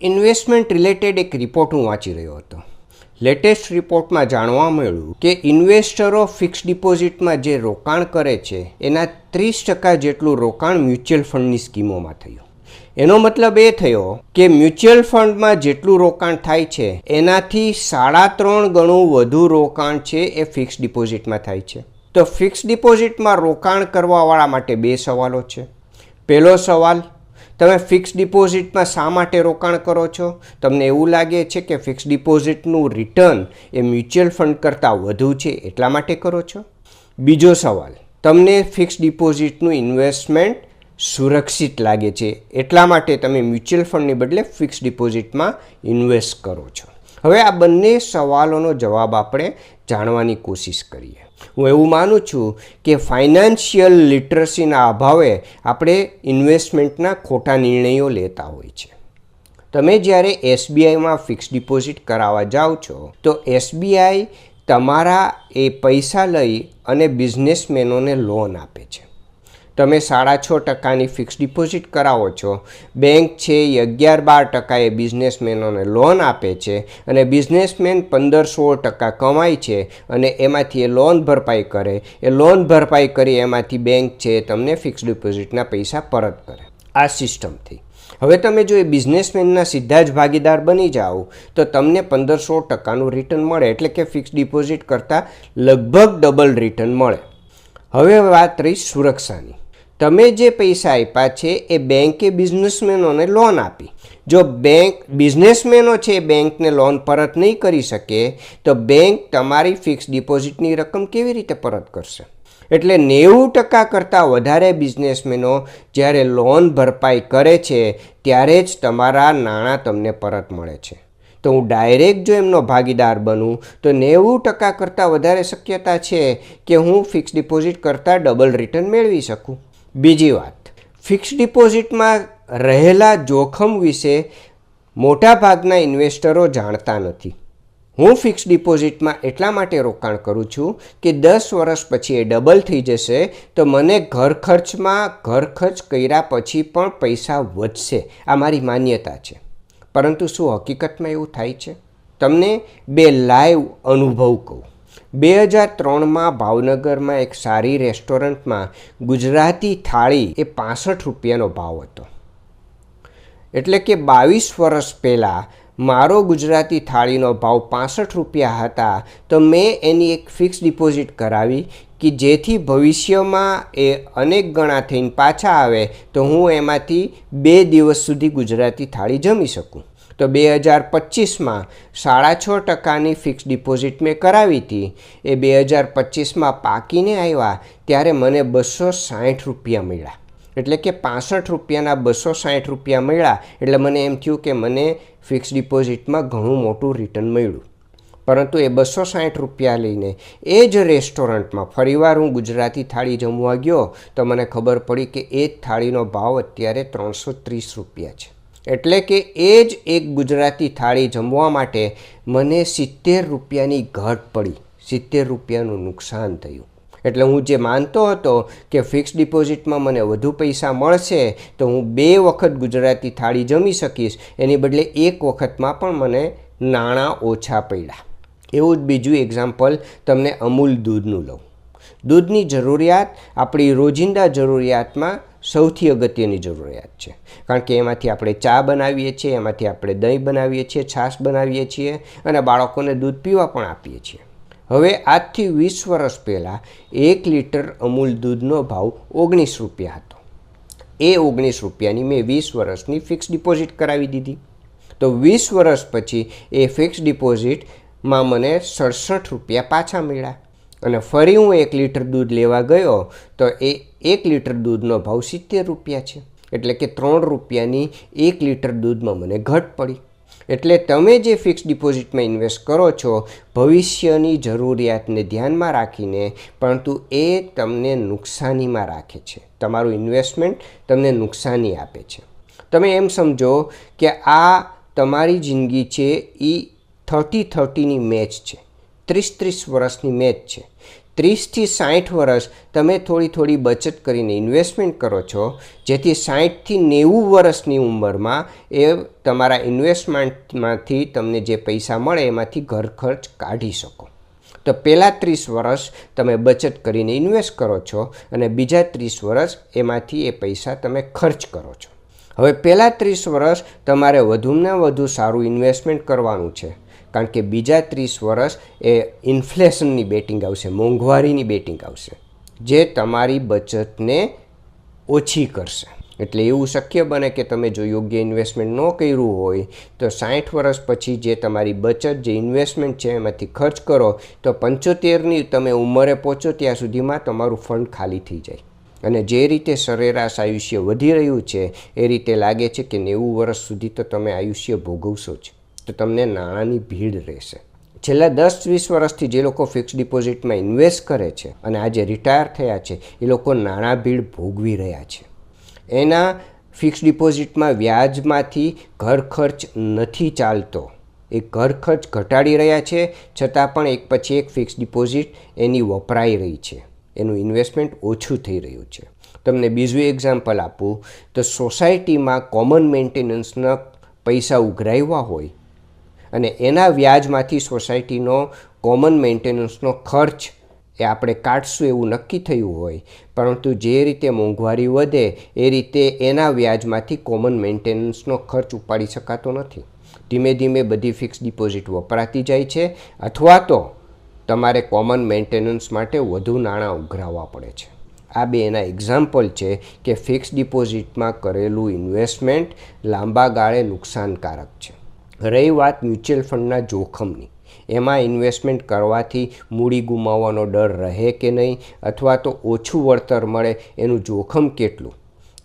Investment related એક report હું વાંચી રહ્યો હતો. લેટેસ્ટ રિપોર્ટમાં જાણવા મળ્યું કે ઇન્વેસ્ટરો ફિક્સ ડિપોઝિટમાં જે રોકાણ કરે છે, એના ત્રીસ ટકા જેટલું રોકાણ મ્યુચ્યુઅલ ફંડની સ્કીમોમાં થયું. એનો મતલબ એ થયો કે મ્યુચ્યુઅલ ફંડમાં જેટલું રોકાણ થાય છે, એનાથી સાડા ત્રણ ગણું વધુ રોકાણ છે એ ફિક્સ ડિપોઝિટમાં થાય છે. તો ફિક્સ ડિપોઝિટમાં રોકાણ કરવાવાળા માટે બે સવાલો છે. પહેલો સવાલ તમે ફિક્સ ડિપોઝિટમાં શા માટે રોકાણ કરો છો? તમને એવું લાગે છે કે ફિક્સ ડિપોઝિટનું રિટર્ન એ મ્યુચ્યુઅલ ફંડ કરતાં વધુ છે એટલા માટે કરો છો? બીજો સવાલ, તમને ફિક્સ ડિપોઝિટનું ઇન્વેસ્ટમેન્ટ સુરક્ષિત લાગે છે, એટલા માટે તમે મ્યુચ્યુઅલ ફંડની બદલે ફિક્સ ડિપોઝિટમાં ઇન્વેસ્ટ કરો છો. હવે આ બંને સવાલોનો જવાબ આપણે જાણવાની કોશિશ કરીએ. હું એવું માનું છું કે ફાઇનાન્શિયલ લિટરસીના અભાવે આપણે ઇન્વેસ્ટમેન્ટના ખોટા નિર્ણયો લેતા હોય છે. તમે જ્યારે એસબીઆઈમાં ફિક્સ ડિપોઝિટ કરાવવા જાઓ છો, તો એસબીઆઈ તમારા એ પૈસા લઈ અને બિઝનેસમેનોને લોન આપે છે. તમે સાડા છ ટકાની ફિક્સ ડિપોઝિટ કરાવો છો. બેંક છે એ અગિયાર બાર ટકા એ બિઝનેસમેનોને લોન આપે છે અને બિઝનેસમેન પંદર સોળ ટકા કમાય છે અને એમાંથી એ લોન ભરપાઈ કરે. એ લોન ભરપાઈ કરી એમાંથી બેંક છે તમને ફિક્સ ડિપોઝિટના પૈસા પરત કરે. આ સિસ્ટમથી હવે તમે જો એ બિઝનેસમેનના સીધા જ ભાગીદાર બની જાઓ, તો તમને પંદર સો ટકાનું રિટર્ન મળે. એટલે કે ફિક્સ ડિપોઝિટ કરતાં લગભગ ડબલ રિટર્ન મળે. હવે વાત રહી સુરક્ષાની. તમે જે પૈસા આપ્યા છે એ બેંકે બિઝનેસમેનોને લોન આપી. જો બેંક બિઝનેસમેનો છે એ બેંકને લોન પરત નહીં કરી શકે, તો બેંક તમારી ફિક્સ ડિપોઝિટની રકમ કેવી રીતે પરત કરશે? એટલે નેવું ટકા કરતાં વધારે બિઝનેસમેનો જ્યારે લોન ભરપાઈ કરે છે, ત્યારે જ તમારા નાણાં તમને પરત મળે છે. તો હું ડાયરેક્ટ જો એમનો ભાગીદાર બનું, તો નેવું ટકા કરતાં વધારે શક્યતા છે કે હું ફિક્સ ડિપોઝિટ કરતાં ડબલ રિટર્ન મેળવી શકું. બીજી વાત ફિક્સ ડિપોઝિટમાં રહેલા જોખમ વિશે મોટાભાગના ઇન્વેસ્ટરો જાણતા નથી. હું ફિક્સ ડિપોઝિટમાં એટલા માટે રોકાણ કરું છું કે દસ વર્ષ પછી એ ડબલ થઈ જશે, તો મને ઘર ખર્ચમાં ઘર ખર્ચ કર્યા પછી પણ પૈસા વધશે. આ મારી માન્યતા છે. પરંતુ શું હકીકતમાં એવું થાય છે? તમને બે લાઈવ અનુભવ કહું. બે હજાર ત્રણમાં ભાવનગરમાં એક સારી રેસ્ટોરન્ટમાં ગુજરાતી થાળી એ પાસઠ રૂપિયાનો ભાવ હતો. એટલે કે બાવીસ વર્ષ પહેલાં મારો ગુજરાતી થાળીનો ભાવ પાસઠ રૂપિયા હતા તો મેં એની એક ફિક્સ ડિપોઝિટ કરાવી કે જેથી ભવિષ્યમાં એ અનેક ગણા થઈને પાછા આવે તો હું એમાંથી બે દિવસ સુધી ગુજરાતી થાળી જમી શકું. તો બે હજાર પચીસમાં સાડા છ ટકાની ફિક્સ ડિપોઝિટ મેં કરાવી હતી. એ બે હજાર પચીસમાં પાકીને આવ્યા ત્યારે મને બસો સાઠ રૂપિયા મળ્યા. એટલે કે પાસઠ રૂપિયાના બસો સાઠ રૂપિયા મળ્યા. એટલે મને એમ થયું કે મને ફિક્સ ડિપોઝિટમાં ઘણું મોટું રિટર્ન મળ્યું. પરંતુ એ બસો સાઠ રૂપિયા લઈને એ જ રેસ્ટોરન્ટમાં ફરીવાર હું ગુજરાતી થાળી જમવા ગયો તો મને ખબર પડી કે એ જ થાળીનો ભાવ અત્યારે ત્રણસો ત્રીસ રૂપિયા છે. એટલે કે એ જ એક ગુજરાતી થાળી જમવા માટે મને સિત્તેર રૂપિયાની ઘટ પડી. સિત્તેર રૂપિયાનું નુકસાન થયું. એટલે હું જે માનતો હતો કે ફિક્સ ડિપોઝિટમાં મને વધુ પૈસા મળશે, તો હું બે વખત ગુજરાતી થાળી જમી શકીશ. એની બદલે એક વખતમાં પણ મને નાણાં ઓછા પડ્યા. એવું જ બીજું એક્ઝામ્પલ તમને અમૂલ દૂધનું લઉં. દૂધની જરૂરિયાત, આપણી રોજિંદા જરૂરિયાતમાં સૌથી અગત્યની જરૂરિયાત છે. કારણ કે એમાંથી આપણે ચા બનાવીએ છીએ, એમાંથી આપણે દહીં બનાવીએ છીએ, છાશ બનાવીએ છીએ અને બાળકોને દૂધ પીવા પણ આપીએ છીએ. હવે આજથી વીસ વર્ષ પહેલાં એક લીટર અમૂલ દૂધનો ભાવ ઓગણીસ રૂપિયા હતો. એ ઓગણીસ રૂપિયાની મેં વીસ વર્ષની ફિક્સ ડિપોઝિટ કરાવી દીધી. તો વીસ વર્ષ પછી એ ફિક્સ ડિપોઝિટમાં મને સડસઠ રૂપિયા પાછા મળ્યા. અને ફરી હું એક લીટર દૂધ લેવા ગયો, તો એ એક લીટર દૂધનો ભાવ સિત્તેર રૂપિયા છે. એટલે કે ત્રણ રૂપિયાની એક લીટર દૂધમાં મને ઘટ પડી. એટલે તમે જે ફિક્સ ડિપોઝિટમાં ઇન્વેસ્ટ કરો છો, ભવિષ્યની જરૂરિયાતને ધ્યાનમાં રાખીને, પરંતુ એ તમને નુકસાનીમાં રાખે છે. તમારું ઇન્વેસ્ટમેન્ટ તમને નુકસાની આપે છે. તમે એમ સમજો કે આ તમારી જિંદગી છે એ થર્ટી થર્ટીની મેચ છે. ત્રીસ ત્રીસ વર્ષની મેચ છે. ત્રીસથી સાઠ વર્ષ તમે થોડી થોડી બચત કરીને ઇન્વેસ્ટમેન્ટ કરો છો. જેથી સાઠથી નેવું વર્ષની ઉંમરમાં એ તમારા ઇન્વેસ્ટમેન્ટમાંથી તમને જે પૈસા મળે એમાંથી ઘર ખર્ચ કાઢી શકો. તો પહેલાં ત્રીસ વર્ષ તમે બચત કરીને ઇન્વેસ્ટ કરો છો અને બીજા ત્રીસ વર્ષ એમાંથી એ પૈસા તમે ખર્ચ કરો છો. હવે પહેલાં ત્રીસ વર્ષ તમારે વધુને વધુ સારું ઇન્વેસ્ટમેન્ટ કરવાનું છે. કારણ કે બીજા ત્રીસ વર્ષ એ ઇન્ફ્લેશનની બેટિંગ આવશે, મોંઘવારીની બેટિંગ આવશે, જે તમારી બચતને ઓછી કરશે. એટલે એવું શક્ય બને કે તમે જો યોગ્ય ઇન્વેસ્ટમેન્ટ ન કર્યું હોય, તો સાઠ વર્ષ પછી જે તમારી બચત, જે ઇન્વેસ્ટમેન્ટ છે એમાંથી ખર્ચ કરો, તો પંચોતેરની તમે ઉંમરે પહોંચો ત્યાં સુધીમાં તમારું ફંડ ખાલી થઈ જાય. અને જે રીતે સરેરાશ આયુષ્ય વધી રહ્યું છે, એ રીતે લાગે છે કે નેવું વર્ષ સુધી તો તમે આયુષ્ય ભોગવશો જ. તો તમને નાણાંની ભીડ રહેશે. છેલ્લા દસ વીસ વર્ષથી જે લોકો ફિક્સ ડિપોઝિટમાં ઇન્વેસ્ટ કરે છે અને આજે રિટાયર થયા છે, એ લોકો નાણાં ભીડ ભોગવી રહ્યા છે. એના ફિક્સ ડિપોઝિટમાં વ્યાજમાંથી ઘર ખર્ચ નથી ચાલતો. એ ઘર ખર્ચ ઘટાડી રહ્યા છે, છતાં પણ એક પછી એક ફિક્સ ડિપોઝિટ એની વપરાઈ રહી છે. એનું ઇન્વેસ્ટમેન્ટ ઓછું થઈ રહ્યું છે. તમને બીજું એક્ઝામ્પલ આપું. તો સોસાયટીમાં કોમન મેન્ટેનન્સના પૈસા ઉઘરાવ્યા હોય અને એના વ્યાજમાંથી સોસાયટીનો કોમન મેન્ટેનન્સનો ખર્ચ એ આપણે કાઢશું એવું નક્કી થયું હોય. પરંતુ જે રીતે મોંઘવારી વધે, એ રીતે એના વ્યાજમાંથી કોમન મેન્ટેનન્સનો ખર્ચ ઉપાડી શકાતો નથી. ધીમે ધીમે બધી ફિક્સ ડિપોઝિટ વપરાતી જાય છે, અથવા તો તમારે કોમન મેન્ટેનન્સ માટે વધુ નાણાં ઉઘરાવવા પડે છે. આ બે એના એક્ઝામ્પલ છે કે ફિક્સ ડિપોઝિટમાં કરેલું ઇન્વેસ્ટમેન્ટ લાંબા ગાળે નુકસાનકારક છે. રહી વાત મ્યુચ્યુઅલ ફંડના જોખમની. એમાં ઇન્વેસ્ટમેન્ટ કરવાથી મૂડી ગુમાવવાનો ડર રહે કે નહીં અથવા તો ઓછું વળતર મળે એનું જોખમ કેટલું?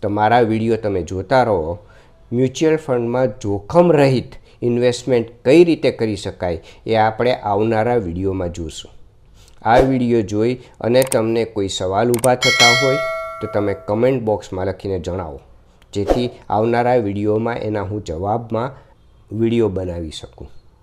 તો મારા વીડિયો તમે જોતા રહો. મ્યુચ્યુઅલ ફંડમાં જોખમ રહિત ઇન્વેસ્ટમેન્ટ કઈ રીતે કરી શકાય એ આપણે આવનારા વિડીયોમાં જોઈશું આ વીડિયો જોઈ અને તમને કોઈ સવાલ ઊભા થતા હોય તો તમે કમેન્ટ બોક્સમાં લખીને જણાવો. જેથી આવનારા વિડીયોમાં એના હું જવાબમાં વીડિયો બનાવી શકું.